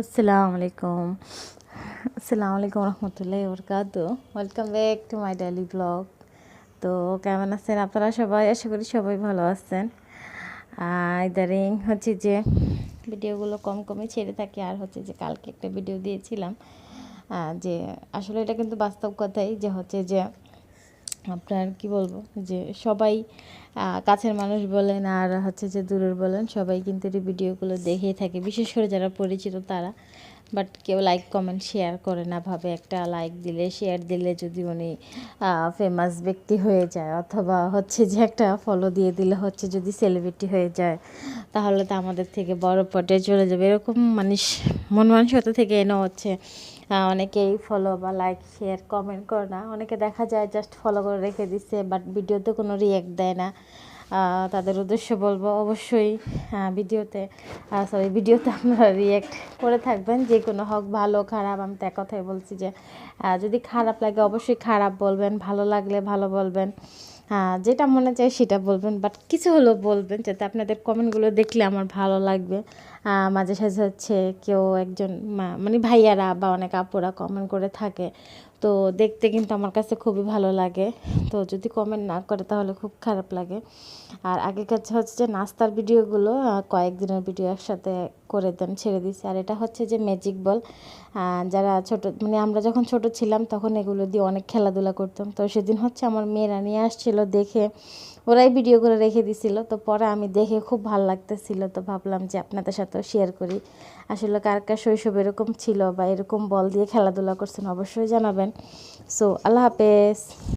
আসসালামু আলাইকুম আসসালামু আলাইকুম রহমতুল্লাহ বরকাত welcome back to my daily blog তো কেমন আছেন আপনারা সবাই? আশা করি সবাই ভালো আছেন। ইদারিং হচ্ছে যে ভিডিওগুলো কম কমই ছেড়ে থাকি, আর হচ্ছে যে কালকে একটা ভিডিও দিয়েছিলাম। যে আসলে এটা কিন্তু বাস্তব কথাই যে হচ্ছে যে আপনার কি বলব? যে সবাই কাছের মানুষ বলেন আর হচ্ছে যে দূরের বলেন, সবাই কিন্তু এই ভিডিওগুলো দেখেই থাকে। বিশেষ করে যারা পরিচিত তারা। বাট কেউ লাইক কমেন্ট শেয়ার করে না, ভাবে একটা লাইক দিলে শেয়ার দিলে যদি উনি ফেমাস ব্যক্তি হয়ে যায় অথবা হচ্ছে যে একটা ফলো দিয়ে দিলে হচ্ছে যদি সেলিব্রিটি হয়ে যায়, তাহলে তো আমাদের থেকে বড় পটে চলে যাবে। এরকম মানুষ, মন মানসিকতা থেকে এনে হচ্ছে অনেকেই ফলো বা লাইক শেয়ার কমেন্ট করে না। অনেকে দেখা যায় জাস্ট ফলো করে রেখে দিচ্ছে বাট ভিডিওতে কোনো রিয়াক্ট দেয় না। তাদের উদ্দেশ্য বলব অবশ্যই ভিডিওতে সরি ভিডিওতে আপনারা রিয়াক্ট করে থাকবেন। যে কোনো হোক, ভালো, খারাপ, আমি তো এক কথাই বলছি যে যদি খারাপ লাগে অবশ্যই খারাপ বলবেন, ভালো লাগলে ভালো বলবেন হ্যাঁ যেটা মনে চায় সেটা বলবেন বাট কিছু হলেও বলবেন যাতে আপনাদের কমেন্টগুলো দেখলে আমার ভালো লাগবে। মাঝে সাঝে হচ্ছে কেউ একজন মানে ভাইয়ারা বা অনেক আপুরা কমেন্ট করে থাকে তো দেখতে কিন্তু আমার কাছে খুবই ভালো লাগে। তো যদি কমেন্ট না করে তাহলে খুব খারাপ লাগে। আর আগে কাছে হচ্ছে যে নাস্তার ভিডিওগুলো কয়েকদিনের ভিডিও একসাথে করে দেন, ছেড়ে দিছি আর এটা হচ্ছে যে ম্যাজিক বল যারা ছোট মানে আমরা যখন ছোট ছিলাম তখন এগুলো দিয়ে অনেক খেলাধুলা করতাম। তো সেদিন হচ্ছে আমার মেয়েরা নিয়ে আসছিল দেখে ওরাই ভিডিও করে রেখে দিছিল। তো পরে আমি দেখে খুব ভালো লাগতেছিল। তো ভাবলাম যে আপনাদের সাথেও শেয়ার করি। আসলে কার কার শৈশব এরকম ছিল বা এরকম বল দিয়ে খেলাধুলা করছেন অবশ্যই জানাবেন। সো আল্লাহ হাফেজ।